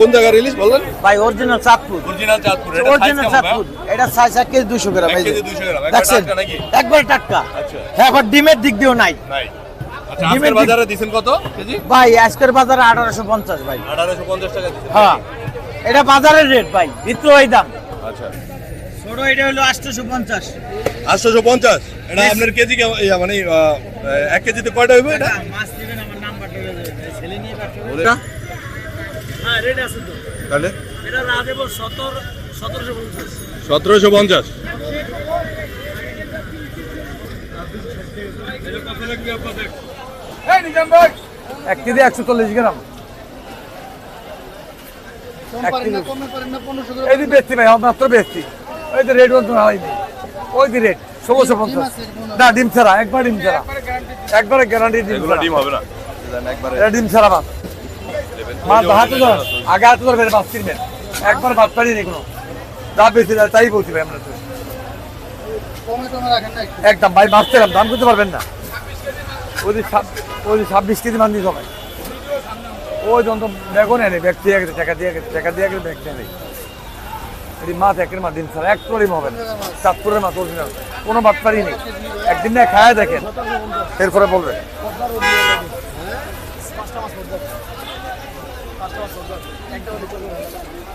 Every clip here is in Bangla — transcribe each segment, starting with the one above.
কোন জায়গার ইলিশ বললেন? ভাই original Chandpur. Original Chandpur original Chandpur. এটা সাইজ এক কেজি দুশো গ্রাম এই যে। 200 গ্রাম, একবার দেখছেন? টাটকা একবার টাটকা। আচ্ছা। হ্যাঁ আবার ডিমের দিক দিয়েও নাই। নাই। আচ্ছা আজকের বাজারে দিছেন কত কেজি? ভাই আজকের বাজারে আঠারোশো পঞ্চাশ ভাই। আঠারোশো পঞ্চাশ টাকা দিছেন হ্যাঁ। এটা বাজারের রেট ভাই বিক্রয় দাম। আচ্ছা। ছোট এটা হলো আটশোশো পঞ্চাশ। আটশোশো পঞ্চাশ? এটা আপনার কেজি মানে আহ, এক কেজিতে কয়টা হইবে এটা? মাছ দিবেন আমার নাম্বারটা ছেলে নিয়ে তাহলে? সতেরো সতেরোশো পঞ্চাশ। এক কেজি একশো চল্লিশ গ্রাম। এক কেজি। এই যে বেচছি ভাই আমার মাত্র বেচছি। ওই যে রেট বলতে হয়নি ওই যে রেট ষোলোশো পঞ্চাশ। না ডিম ছাড়া একবার ডিম ছাড়া। একবারে গ্যারান্টি ডিম ছাড়া ডিম হবে না। দেন একবারে এটা ডিম ছাড়া। মাছ হাতে ধর। আগে হাতে ধরবেন মাছ কিনবেন। একবার মাছ পারি নি কোনো। যা বেশি তাই বলছি ভাই আমরা তো। একদম ভাই মাছ পেলাম দাম করতে পারবেন না। ওই যে ওই যে ছাব্বিশ কেজি মান দিয়ে সবাই ওই যন্ত্র ব্যাগও নেই, ব্যাগ দিয়ে গেছে, টাকা দিয়ে গেছে, টাকা দিয়ে গেছে, ব্যাগ নেই। এটি মাছ একের মাছ দিন ছাড়া এক ট্রলিম হবে চাঁদপুরের মাছ অরিজিনাল। কোনো বাটপারি নেই। একদিন না খায় দেখেন। এরপরে বলবেন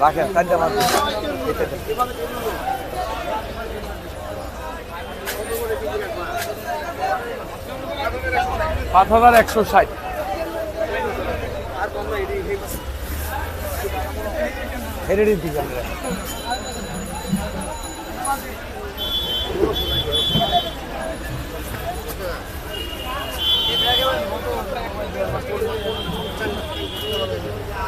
রাখেন চারটা মাছ পাঁচ হাজার একশো ষাট। হেরেডি দিকে আমরা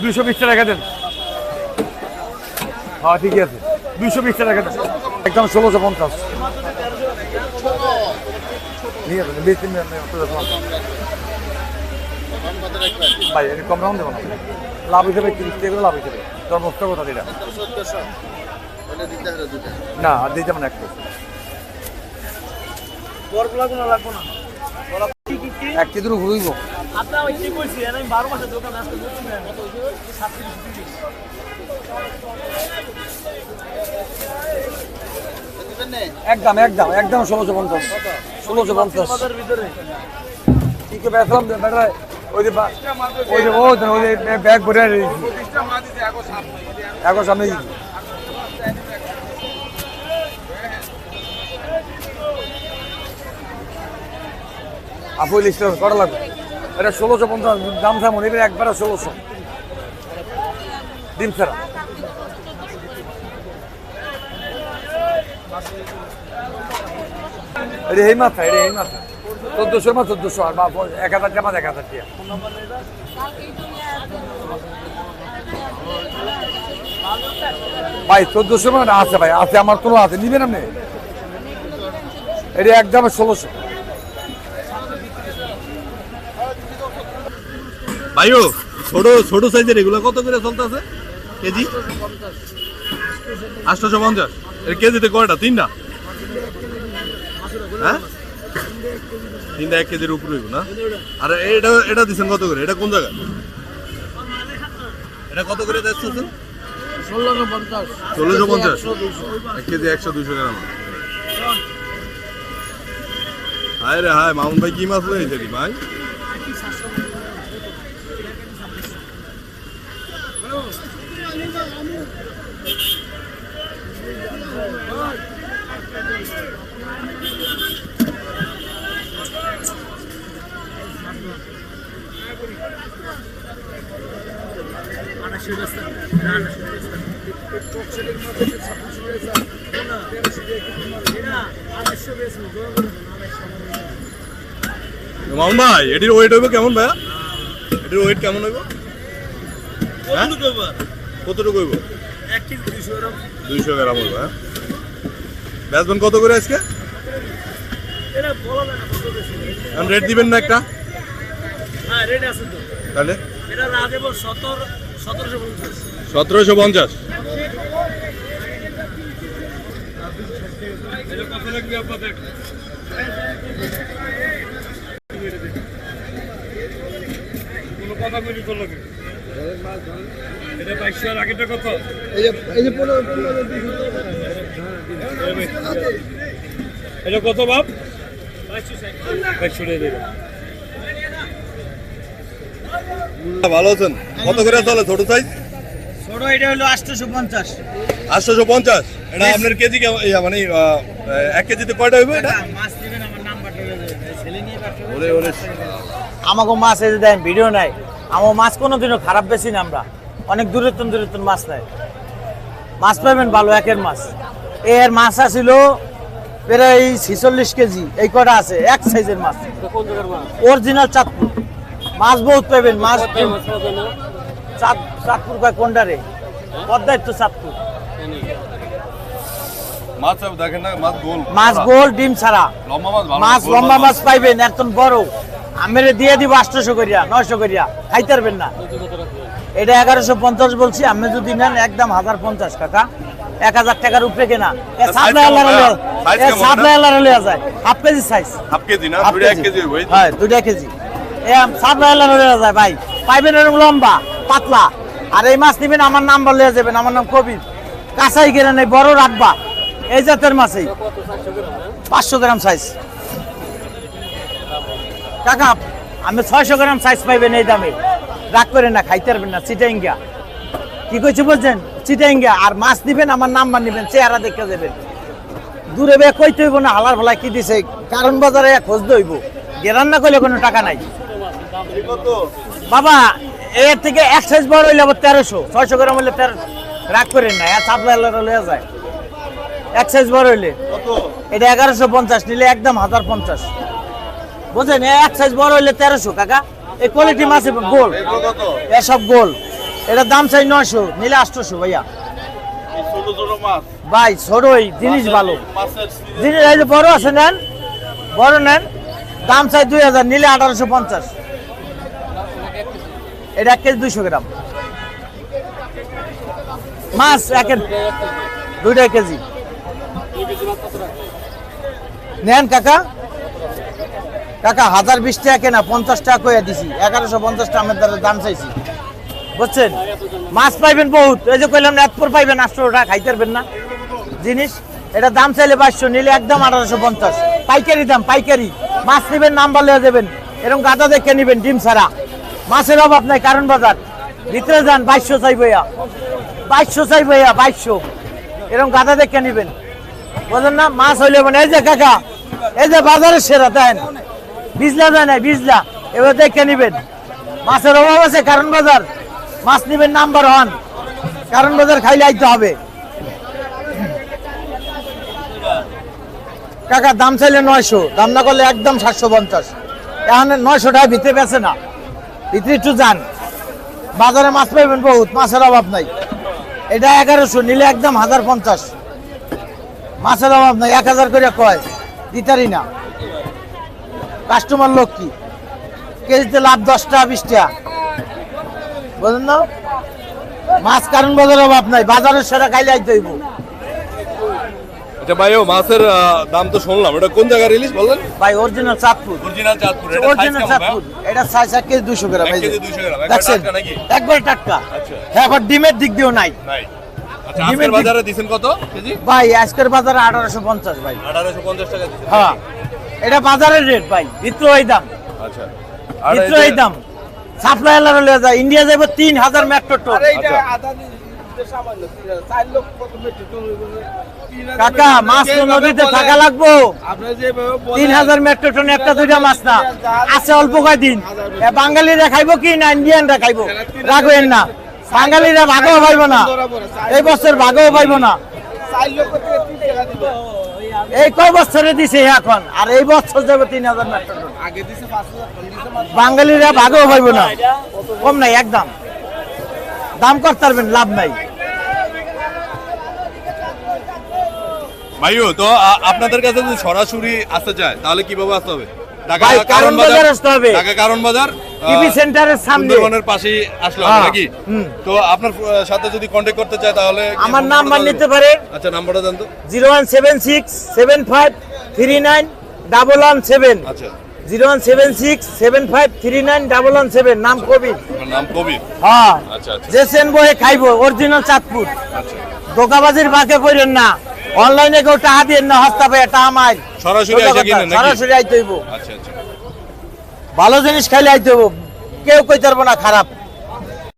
দুইশো বিশ টাকা দেন। হ্যাঁ ঠিকই আছে। দুইশো বিশ টাকা দেন। একদম ষোলোশো পঞ্চাশ। ঠিক আছে বেশি। ভাই এটা কম দাম দেবো না। লাভ হিসেবে তিরিশ টাকা লাভ হিসেবে। তোর মুক্ত কথা দিটা না আর দিতে মানে একটু এক কেজির উপর হইব একদম একদম একদম ষোলোশো পঞ্চাশ। ষোলোশো পঞ্চাশ। কি করে বেটা ওই যে ওই যে ব্যাগ রেখেছি এখন সামনে আপু লিস্ট কটা লাগবে? এটা ষোলোশো পঞ্চাশ, দাম থামুন এবার একবারে ষোলোশো। ডিম ছাড়া। এটা এই মাথা এটা এই মাথা চোদ্দোশোর মা চোদ্দোশো, আর বা- এক হাজার টাকা, এক হাজার টাকা। ভাই চোদ্দোশো মানে আছে, ভাই, আছে, আমার কোনো আছে, নিবেন আপনি? এটা একদম ষোলোশো। ভাইও ছোট ছোট সাইজের এগুলো কত করে চলতেছে? কেজি? আটশোশো পঞ্চাশ। এর কেজিতে কয়টা? তিনটা? হ্যাঁ? তিনটা এক কেজির উপরে না? আর এটা এটা দিচ্ছেন কত করে? এটা কোন জায়গা এটা কত করে দিচ্ছেন ষোলোশো পঞ্চাশ। এক কেজি একশো দুশো গ্রাম। হায় রে হায় মামুন ভাই কি মাছ লয়েছে ভাই? মামুন ভাই এটির ওয়েট হবে কেমন ভাইয়া? এটির ওয়েট কেমন হইব? হ্যাঁ? কতটুকু হইব? দুইশো গ্রাম। হইব হ্যাঁ? বেচবেন কত করে আজকে? রেট দিবেন না একটা? তাহলে সতেরোশো পঞ্চাশ এটা কত বাপ টাকা ভালো আছেন? কত করে চলে ছোট সাইজ ছোট এটা হলো আটশোশো পঞ্চাশ। আটশোশো পঞ্চাশ? এটা আপনার কেজি কেমন- মানে এক কেজিতে কয়টা হইব এটা? আমাকে মাছ যে দেন ভিডিও নাই। আমার মাছ কোনোদিনও খারাপ বেশি না আমরা। অনেক দূরত্ব দূরত্ব মাছ নেয়। মাছ পাবেন ভালো একের মাছ। এর মাছ আছিল প্রায় ছিচল্লিশ কেজি। এই কটা আছে এক সাইজের মাছ। অরিজিনাল চাঁদপুর। মাছ বহুত পাবেন মাছ চাঁদ চাঁদপুর কয় কোনটারে পদ্মায় তো চাঁদপুর। মাছ গোল। ডিম ছাড়া। মাছ লম্বা মাছ। পাইবেন একদম বড়। আমেরে দিয়ে দিব আটশোশো করিয়া নয়শো করিয়া খাইতে পারবেন না। এটা এগারোশো পঞ্চাশ বলছি আমি যদি নেন একদম হাজার পঞ্চাশ কাকা। এক হাজার টাকার উপরে কেনা। লিয়া যায়। Half KG size half KG না? দুইটা এক কেজি। ভাই। পাইবেন এরকম লম্বা, পাতলা। আর এই মাছ নিবেন, আমার নাম বলে যাবেন, আমার নাম কবির। কাঁচাই কেনা নেই, বড় রাখবা। এই জাতের মাছই। পাঁচশো গ্রাম সাইজ কাকা, আমি ছয়শো গ্রাম সাইজ পাইবেন এই দামে। রাগ করে না, খাইতে পারবেন না, চিটাইঙ্গা। কি কইছি বলছেন চিটাইঙ্গা। আর মাছ নিবেন, আমার নাম্বার নিবেন, চেহারা দেখে দেবেন দূরে বে কইতে হইব না, হালার ফলাই কি দিছে? কারণ বাজারে খোঁজ দইব। গেরান না করলে কোনো টাকা নাই। বাবা এর থেকে এক সাইজ বড় হইলে আবার তেরোশো। ছয়শো গ্রাম হইলে তেরোশো রাগ করেন না সাপ্লাই লয়ে যায়। এক সাইজ বড় হইলে। এটা এগারোশো পঞ্চাশ নিলে একদম হাজার পঞ্চাশ। বুঝলেন এক সাইজ বড় হইলে তেরোশো কাকা। এই কোয়ালিটি মাছ গোল এসব গোল এটা দাম চাই নয়শো নিলে আটশোশো ভাইয়া। ভাই ছোটই জিনিস ভালো। জিনিস বড় আছে নেন বড় নেন দাম চাই দুই হাজার নিলে আঠারোশো পঞ্চাশ। এটা এক কেজি দুইশো গ্রাম। মাছ একের দুইটা কেজি। নেন কাকা। কাকা, হাজার বিশ টাকা কেনা, পঞ্চাশ টাকা কইয়া দিছি। এগারোশো পঞ্চাশ টাকা আমার দাম চাইছি। বুঝছেন? মাছ পাইবেন বহুত। এই যে কইলাম না একপুর পাইবেন, আটশো টাকা খাইতে পারবেন না। জিনিস, এটা দাম চাইলে বাইশশো, নিলে একদম আঠারোশো পঞ্চাশ। পাইকারি দাম, পাইকারি। মাছ নেবেন নাম বলে দেবেন। এরকম গাদা দেখে নেবেন, ডিম ছাড়া। মাছের অভাব নাই, কারণ বাজার। ভিতরে যান, বাইশশো চাইব ইয়া বাইশশো চাইব ইয়া বাইশশো। এরকম গাদা দেখে নেবেন। বলেন না, মাছ হইলে মানে এই যে কাকা, এই যে বাজারের সেরা, দেন। বিজলা দেয় নাই, বিজলা। এবার দেখে নেবেন। মাছের অভাব আছে, কারণ বাজার। মাছ নেবেন নাম্বার ওয়ান। কারণ বাজার খাইলে আইতে হবে। কাকা, দাম চাইলে নয়শো, দাম না করলে একদম সাতশো পঞ্চাশ। এখন নয়শো টাকা ভিতরে বেছে না। ভিতরে একটু যান। বাজারে মাছ পাইবেন বহুত, মাছের অভাব নাই। এটা এগারোশো, নিলে একদম হাজার পঞ্চাশ। মাছের অভাব নাই, এক হাজার করে কয়, দিতারি না। কাস্টমার লোক কি? কেজিতে লাভ দশ বিশটা। বুঝলেন না? মাছ কারণ বাজারের অভাব নাই, বাজারের সেরা খাইলে আইতে হইব। এটা ভাইও মাছের দাম তো শুনলাম। এটা কোন জায়গায় রিলিজ বললেন? ভাই অরিজিনাল চাঁদপুর অরিজিনাল চাঁদপুর এটা অরিজিনাল চাঁদপুর এটা সাইজ এক কেজি দুশো গ্রাম এই যে। কেজি 200 গ্রাম, দেখছেন? একবার টাটকা। আচ্ছা। হ্যাঁ আবার ডিমের দিক দিয়েও নাই। নাই। আচ্ছা ডিমের আজকের বাজারে দিছেন কত কেজি? ভাই আজকের বাজারে আঠারোশো পঞ্চাশ ভাই। আঠারোশো পঞ্চাশ টাকা দিছেন। হ্যাঁ। এটা বাজারের রেট ভাই। ভিতর এই দাম। আচ্ছা। আর ভিতর এই এই যে- দাম। লিয়ে যায়। ইন্ডিয়া যাইব তিন হাজার মেট্রো টন আচ্ছা। কাকা মাছ নদীতে থাকা লাগবো। তিন হাজার মেট্রো টন একটা দুইটা মাছ না। আছে অল্প কয়দিন। বাঙালিরা খাইবো কি না ইন্ডিয়ানরা খাইবো? রাখবেন না। বাঙালিরা ভাগও পাইবো না। এই বছর ভাগও পাইবো না। এই কয় বছরে দিছে এখন? আর এই বছর যাবে তিন হাজার মেট্রো টন বাঙালিরা ভাগেও পাইব না। কম নাই একদম। দাম করতে পারবেন? লাভ নাই। ভাইও তো আপনাদের কাছে যদি সরাসরি আসতে চায় তাহলে কীভাবে আসতে হবে? ঢাকা কারণ বাজার? আসতে হবে। ঢাকা কারণ বাজার? টিভি সেন্টারের সামনে। সুন্দরবনের পাশেই আসলে নাকি? তো আপনার সাথে যদি কন্ট্যাক্ট করতে চায় তাহলে আমার নাম্বার নিতে পারে। আচ্ছা নাম্বারটা দেন zero one seven six seven five three nine double one seven. আচ্ছা। Zero one seven six seven five three nine double one seven. নাম কবির। হ্যাঁ। আচ্ছা আচ্ছা। যে সেন বহে খাইবো অরিজিনাল চাঁদপুর। আচ্ছা। দোকাবাজির বাকে করেন না। অনলাইনে কেউ টাকা দিয়ে না হস্তা পায় টাকা মাই সরাসরি আইসা কিনেন নাকি? সরাসরি আইতে হইব। আচ্ছা আচ্ছা। ভালো জিনিস খাইলে আইতে হইব। কেউ কইতে পারব না খারাপ।